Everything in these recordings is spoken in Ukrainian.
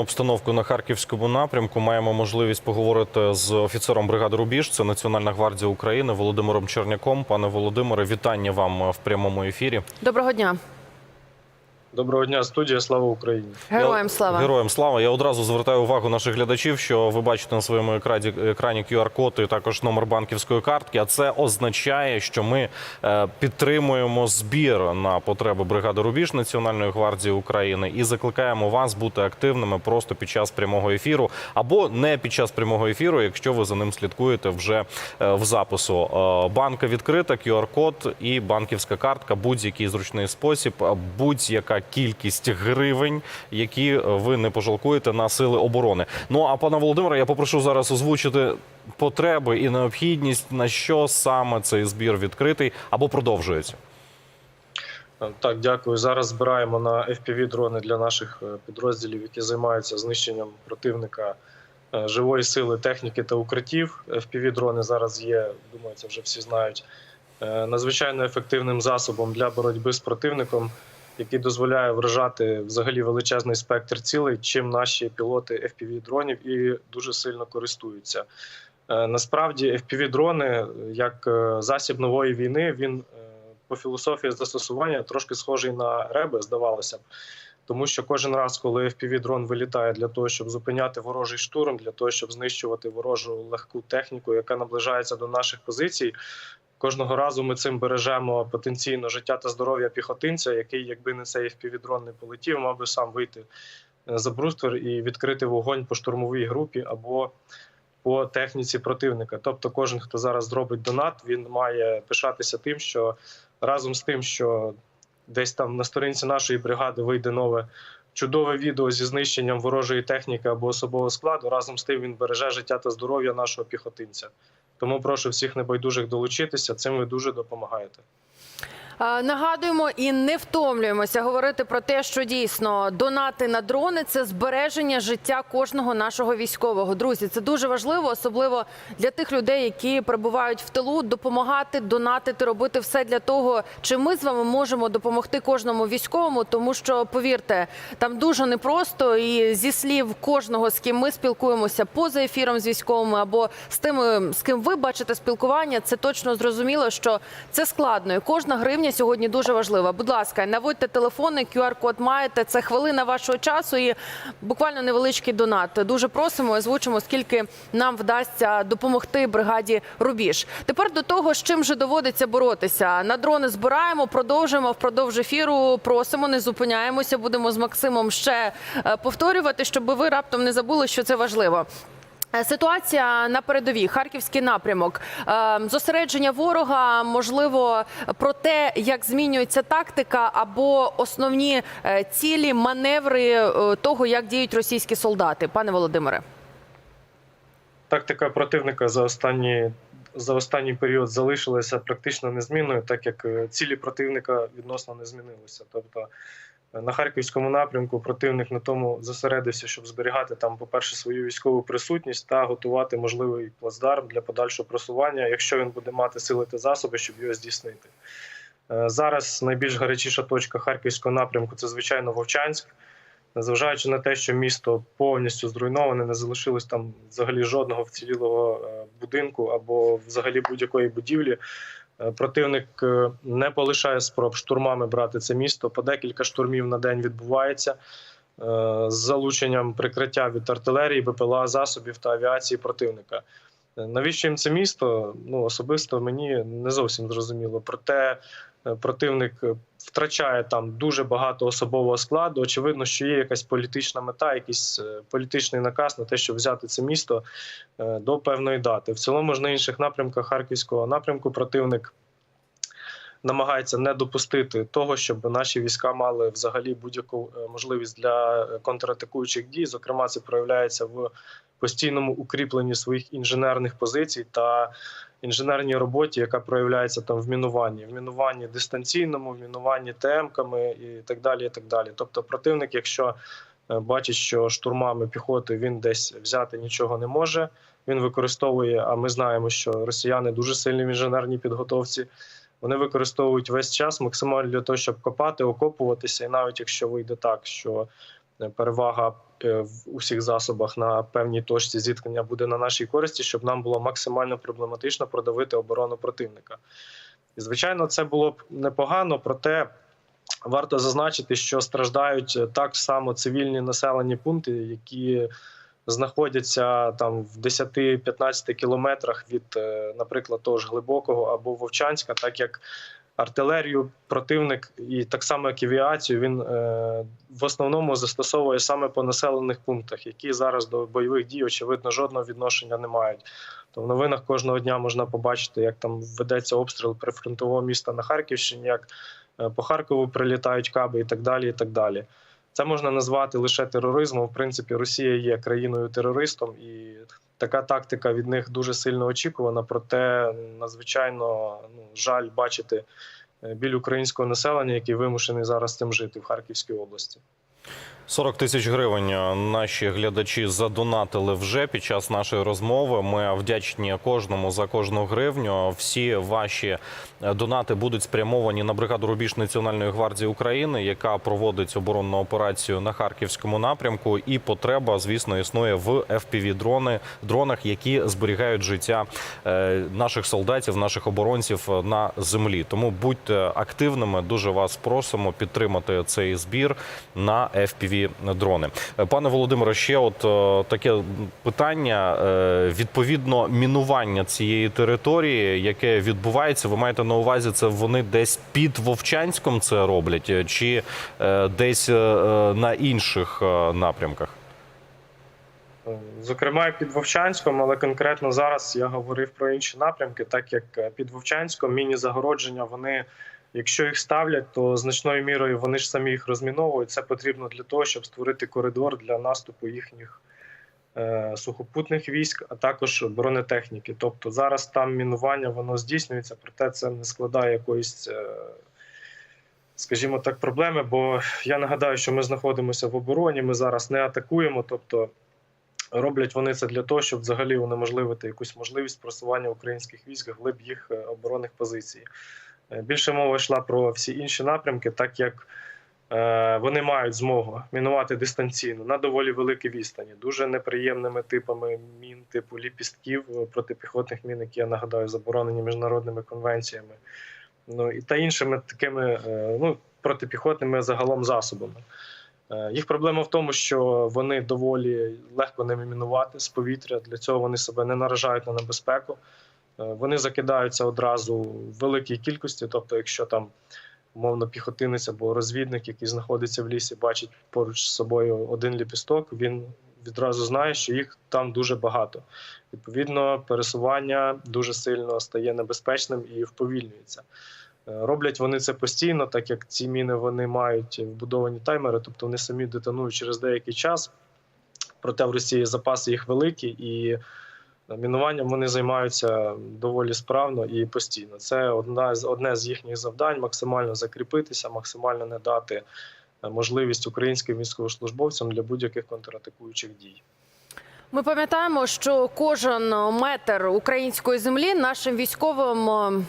Обстановку на харківському напрямку маємо можливість поговорити з офіцером бригади Рубіж. Це Національна гвардія України Володимиром Черняком. Пане Володимире, вітання вам в прямому ефірі. Доброго дня, Доброго дня, студія. Слава Україні. героям слава. Героям слава. Я одразу звертаю увагу наших глядачів, що ви бачите на своєму екрані, екрані QR-код і також номер банківської картки. А це означає, що ми е, підтримуємо збір на потреби бригади Рубіж Національної гвардії України і закликаємо вас бути активними просто під час прямого ефіру або не під час прямого ефіру, якщо ви за ним слідкуєте вже е, в запису. Е, Банка відкрита, QR-код і банківська картка, будь-який зручний спосіб, будь-яка кількість гривень, які ви не пожалкуєте на сили оборони. Ну а пана Володимира, я попрошу зараз озвучити потреби і необхідність на що саме цей збір відкритий або продовжується. Так, дякую. Зараз збираємо на fpv дрони для наших е, підрозділів, які займаються знищенням противника е, живої сили, техніки та укриттів. fpv дрони зараз є, думаю, це вже всі знають. е, Надзвичайно ефективним засобом для боротьби з противником, який дозволяє вражати взагалі величезний спектр цілей, чим наші пілоти fpv дронів і дуже сильно користуються. Е, Насправді, fpv дрони як е, засіб нової війни, він е, по філософії застосування трошки схожий на реби, здавалося б. Тому що кожен раз, коли fpv дрон вилітає для того, щоб зупиняти ворожий штурм, для того, щоб знищувати ворожу легку техніку, яка наближається до наших позицій, кожного разу ми цим бережемо потенційно життя та здоров'я піхотинця, який, якби не цей fpv дрон не полетів, мав би сам вийти е, за бруствер і відкрити вогонь по штурмовій групі або по техніці противника. Тобто, кожен, хто зараз зробить донат, він має пишатися тим, що разом з тим, що десь там на сторінці нашої бригади вийде нове чудове відео зі знищенням ворожої техніки або особового складу. Разом з тим він береже життя та здоров'я нашого піхотинця. Тому прошу всіх небайдужих долучитися. Цим ви дуже допомагаєте. Нагадуємо і не втомлюємося говорити про те, що дійсно донати на дрони це збереження життя кожного нашого військового. Друзі, це дуже важливо, особливо для тих людей, які перебувають в тилу, допомагати, донатити, робити все для того, чи ми з вами можемо допомогти кожному військовому, тому що повірте, там дуже непросто і зі слів кожного, з ким ми спілкуємося поза ефіром з військовими або з тими, з ким ви бачите спілкування, це точно зрозуміло, що це складно. І кожна гривня сьогодні дуже важлива. Будь ласка, наводьте телефони, QR-код маєте. Це хвилина вашого часу і буквально невеличкий донат. Дуже просимо, озвучимо, скільки нам вдасться допомогти бригаді Рубіж. Тепер до того, з чим же доводиться боротися. На дрони збираємо, продовжуємо впродовж ефіру. Просимо, не зупиняємося. Будемо з Максимом ще е, повторювати, щоб ви раптом не забули, що це важливо. Е, Ситуація на передовій, харківський напрямок, Е, зосередження ворога, можливо, про те, як змінюється тактика або основні е, цілі, маневри того, як діють російські солдати. Пане Володимире, Тактика противника за останні за останній період залишилася практично незмінною, так як е, цілі противника відносно не змінилися. Тобто е, на харківському напрямку противник на тому зосередився, щоб зберігати там, по-перше, свою військову присутність та готувати можливий плацдарм для подальшого просування, якщо він буде мати сили та засоби, щоб його здійснити. Е, Зараз найбільш гарячіша точка харківського напрямку це звичайно Вовчанськ. Незважаючи на те, що місто повністю зруйноване, не залишилось там взагалі жодного вцілілого будинку або взагалі будь-якої будівлі. Е, Противник е, не полишає спроб штурмами брати це місто. По декілька штурмів на день відбувається е, з залученням прикриття від артилерії, БПЛА засобів та авіації противника. Навіщо їм це місто? Ну особисто мені не зовсім зрозуміло. Проте е, противник е, втрачає там дуже багато особового складу. Очевидно, що є якась політична мета, якийсь е, політичний наказ на те, щоб взяти це місто до певної дати. В цілому ж на інших напрямках харківського напрямку противник. Намагається не допустити того, щоб наші війська мали взагалі будь-яку е, можливість для е, контратакуючих дій. Зокрема, це проявляється в постійному укріпленні своїх інженерних позицій та інженерній роботі, яка проявляється там в мінуванні, в мінуванні дистанційному, в мінуванні ТМ-ками і так далі. І так далі. Тобто, противник, якщо е, бачить, що штурмами піхоти він десь взяти нічого не може. Він використовує. А ми знаємо, що росіяни дуже сильні в інженерній підготовці. Вони використовують весь час максимально для того, щоб копати, окопуватися, і навіть якщо вийде так, що е, перевага е, в усіх засобах на певній точці зіткнення буде на нашій користі, щоб нам було максимально проблематично продавити оборону противника. І, звичайно, це було б непогано, проте варто зазначити, що страждають е, так само цивільні населені пункти, які знаходяться там в 10-15 кілометрах від, е, наприклад, того ж глибокого або Вовчанська, так як артилерію противник і так само як авіацію, він е, в основному застосовує саме по населених пунктах, які зараз до бойових дій очевидно жодного відношення не мають. То в новинах кожного дня можна побачити, як там ведеться обстріл прифронтового міста на Харківщині, як е, по Харкову прилітають каби і так далі. і так далі. Це можна назвати лише тероризмом. В принципі, Росія є країною терористом, і така тактика від них дуже сильно очікувана. Проте надзвичайно ну, жаль бачити е, біль українського населення, який вимушений зараз цим жити в Харківській області. 40 тисяч гривень е, наші глядачі задонатили вже під час нашої розмови. Ми вдячні кожному за кожну гривню. Всі ваші е, донати будуть спрямовані на бригаду Рубіж Національної гвардії України, яка проводить оборонну операцію на харківському напрямку. І потреба, звісно, існує в fpv дрони дронах, які зберігають життя е, наших солдатів, наших оборонців на землі. Тому будьте активними. Дуже вас просимо підтримати цей збір на fpv дрони. Е, Пане Володимире, ще от е, таке питання е, відповідно мінування цієї території, яке відбувається. Ви маєте на увазі, це вони десь під Вовчанськом це роблять, е, чи десь на інших напрямках? Зокрема, під Вовчанськом, але конкретно зараз я говорив про інші напрямки, так як під Вовчанськом міні-загородження, вони, якщо їх ставлять, то значною мірою вони ж самі їх розміновують. Це потрібно для того, щоб створити коридор для наступу їхніх е, сухопутних військ, а також бронетехніки. Тобто зараз там мінування воно здійснюється, проте це не складає якоїсь. Е, Скажімо так, проблеми, бо я нагадаю, що ми знаходимося в обороні. Ми зараз не атакуємо, тобто Роблять вони це для того, щоб взагалі унеможливити якусь можливість просування українських військ глиб їх е, оборонних позицій. Е, Більше мова йшла про всі інші напрямки, так як е, вони мають змогу мінувати дистанційно на доволі великій відстані, дуже неприємними типами мін, типу ліпістків е, протипіхотних мін, які я нагадаю, заборонені міжнародними конвенціями, ну і та іншими такими ну, протипіхотними загалом засобами. Їх проблема в тому, що вони доволі легко ними мінувати з повітря. Для цього вони себе не наражають на небезпеку. Е, Вони закидаються одразу в великій кількості. Тобто, якщо там умовно піхотинець або розвідник, який знаходиться в лісі, бачить поруч з собою один ліпісток, він відразу знає, що їх там дуже багато. Відповідно, пересування дуже сильно стає небезпечним і вповільнюється. Е, Роблять вони це постійно, так як ці міни вони мають вбудовані таймери, тобто вони самі детонують через деякий час. Проте в Росії запаси їх великі, і мінуванням вони займаються доволі справно і постійно. Це одна з одне з їхніх завдань максимально закріпитися, максимально не дати е, можливість українським військовослужбовцям для будь-яких контратакуючих дій. Ми пам'ятаємо, що кожен метр української землі нашим військовим е,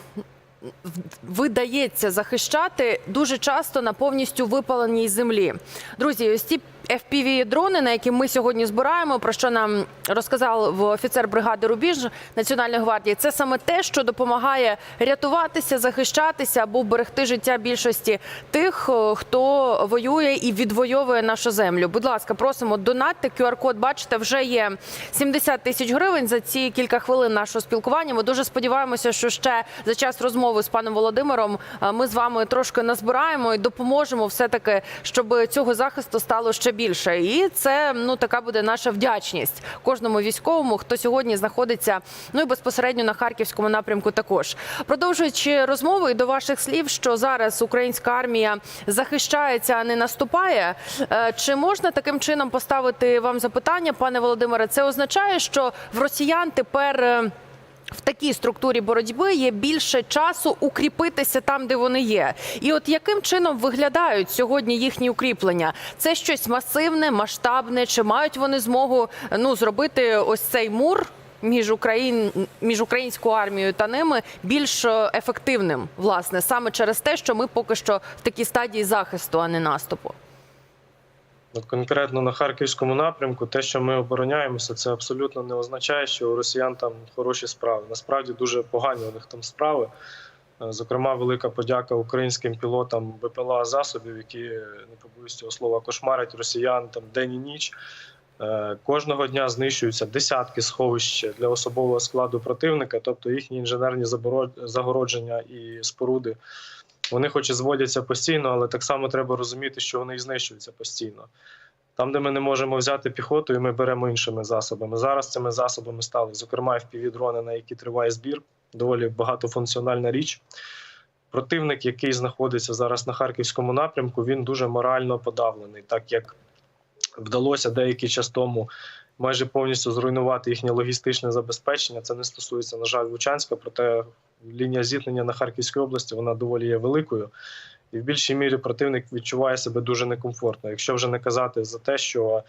видається захищати дуже часто на повністю випаленій землі. Друзі, ось ці fpv дрони, на які ми сьогодні збираємо, про що нам розказав офіцер бригади Рубіж Національної гвардії. Це саме те, що допомагає рятуватися, захищатися або вберегти життя більшості тих, хто воює і відвоює нашу землю. Будь ласка, просимо донатьте. QR-код, бачите, вже є 70 тисяч гривень за ці кілька хвилин нашого спілкування. Ми дуже сподіваємося, що ще за час розмови з паном Володимиром е, ми з вами трошки назбираємо і допоможемо все таки, щоб цього захисту стало ще більше. І це ну така буде наша вдячність кожному військовому, хто сьогодні знаходиться ну і безпосередньо на харківському напрямку. Також продовжуючи розмову і до ваших слів, що зараз українська армія захищається, а не наступає. Е, Чи можна таким чином поставити вам запитання, пане Володимире? Це означає, що в росіян тепер. В такій структурі боротьби є більше часу укріпитися там, де вони є. І от яким чином виглядають сьогодні їхні укріплення? Це щось масивне, масштабне? Чи мають вони змогу ну зробити ось цей мур? Між Україн між українською армією та ними більш е, ефективним, власне, саме через те, що ми поки що в такій стадії захисту, а не наступу. От конкретно на харківському напрямку, те, що ми обороняємося, це абсолютно не означає, що у росіян там хороші справи. Насправді дуже погані у них там справи. Е, Зокрема, велика подяка українським пілотам БПЛА засобів, які не побоюсь цього слова, кошмарять росіян там день і ніч. Е, Кожного дня знищуються десятки сховищ для особового складу противника, тобто їхні інженерні загородження і споруди. Вони хоч і зводяться постійно, але так само треба розуміти, що вони і знищуються постійно. Там, де ми не можемо взяти піхоту, і ми беремо іншими засобами. Зараз цими засобами стали, зокрема, FPV-дрони, на які триває збір, доволі багатофункціональна річ. Противник, який знаходиться зараз на харківському напрямку, він дуже морально подавлений, так як вдалося деякий час тому майже повністю зруйнувати їхнє логістичне забезпечення. Це не стосується, на жаль, Лучанська, проте лінія зіткнення на Харківській області вона доволі є великою. І в більшій мірі противник відчуває себе дуже некомфортно. Якщо вже не казати за те, що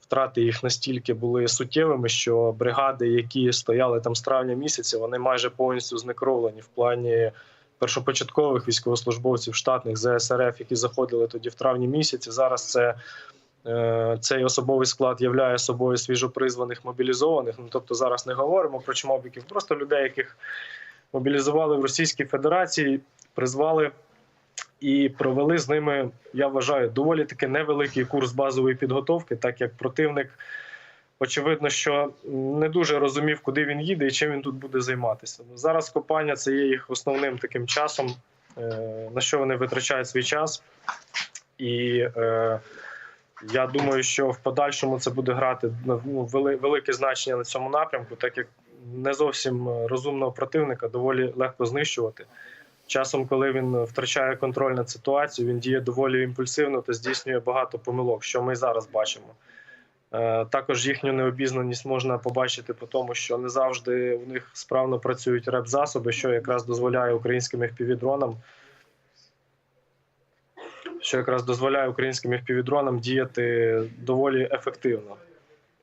втрати їх настільки були суттєвими, що бригади, які стояли там з травня місяця, вони майже повністю знекровлені в плані першопочаткових військовослужбовців штатних ЗСРФ, які заходили тоді в травні місяці. Зараз це цей особовий склад являє собою свіжопризваних мобілізованих. Ну тобто зараз не говоримо про чмобіків, просто людей, яких мобілізували в Російській Федерації, призвали і провели з ними, я вважаю, доволі таки невеликий курс базової підготовки, так як противник. Очевидно, що не дуже розумів, куди він їде і чим він тут буде займатися. Ну, Зараз копання це є їх основним таким часом, е, на що вони витрачають свій час. І е, я думаю, що в подальшому це буде грати ну, велике значення на цьому напрямку, так як не зовсім розумного противника доволі легко знищувати. Часом, коли він втрачає контроль над ситуацією, він діє доволі імпульсивно та здійснює багато помилок, що ми і зараз бачимо. Е, Також їхню необізнаність можна побачити по тому, що не завжди у них справно працюють реп-засоби, що якраз дозволяє українським FPV-дронам що якраз дозволяє українським FPV-дронам діяти доволі ефективно.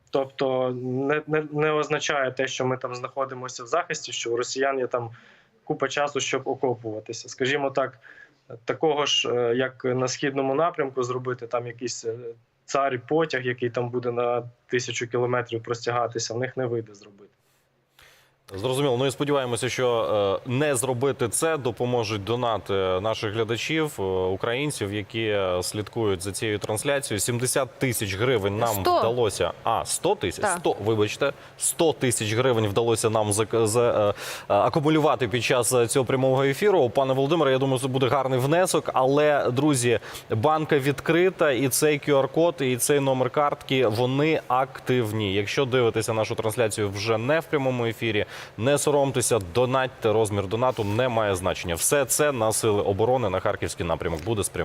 Тобто не, не, не означає те, що ми там знаходимося в захисті, що у росіян є там купа часу, щоб окопуватися. Скажімо так, такого ж, е, як на східному напрямку, зробити там якийсь е, цар потяг, який там буде на тисячу кілометрів простягатися, в них не вийде зробити. Зрозуміло. Ну і сподіваємося, що е, не зробити це допоможуть донати наших глядачів, е, українців, які е, слідкують за цією трансляцією. 70 тисяч гривень нам 100. вдалося. А 100 тисяч? 100, вибачте, 100 тисяч гривень вдалося нам за, е, акумулювати під час цього прямого ефіру. Пане Володимире, я думаю, це буде гарний внесок. Але друзі, банка відкрита, і цей QR-код, і цей номер картки вони активні. Якщо дивитеся нашу трансляцію вже не в прямому ефірі, не соромтеся, донатьте розмір донату не має значення. Все це на сили оборони на харківський напрямок буде спрямовано.